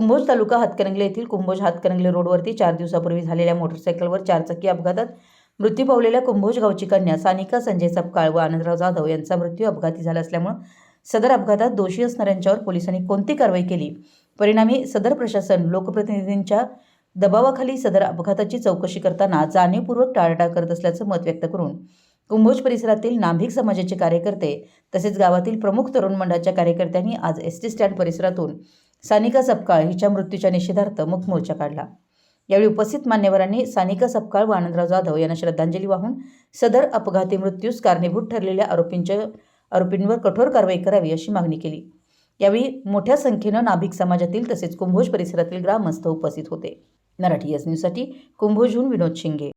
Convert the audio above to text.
कुंभोज तालुका हातकणंगले येथील कुंभोज हातकणंगले रोडवरती चार दिवसापूर्वी झालेल्या मोटरसायकलवर चारचाकी अपघातात मृत्यू पावलेल्या कुंभोज गावची कन्या सानिका संजय सपकाळ व आनंदराव जाधव यांचा मृत्यू अपघाती झाला असल्यामुळे सदर अपघातात दोषी असणाऱ्यांच्यावर पोलिसांनी कोणती कारवाई केली? परिणामी सदर प्रशासन लोकप्रतिनिधींच्या दबावाखाली सदर अपघाताची चौकशी करताना जाणीवपूर्वक टाळाटाळ करत असल्याचं मत व्यक्त करून कुंभोज परिसरातील नाभिक समाजाचे कार्यकर्ते तसेच गावातील प्रमुख तरुण मंडळाच्या कार्यकर्त्यांनी आज एस टी स्टँड परिसरातून सानिका सपकाळ हिच्या मृत्यूच्या निषेधार्थ मुख मोर्चा काढला. यावेळी उपस्थित मान्यवरांनी सानिका सपकाळ व आनंदराव जाधव यांना श्रद्धांजली वाहून सदर अपघाती मृत्यूस कारणीभूत ठरलेल्या आरोपींच्या आरोपींवर कठोर कारवाई करावी अशी मागणी केली. यावेळी मोठ्या संख्येनं नाभिक समाजातील तसेच कुंभोज परिसरातील ग्रामस्थ उपस्थित होते. मराठी एस न्यूजसाठी कुंभोजहून विनोद शिंगे.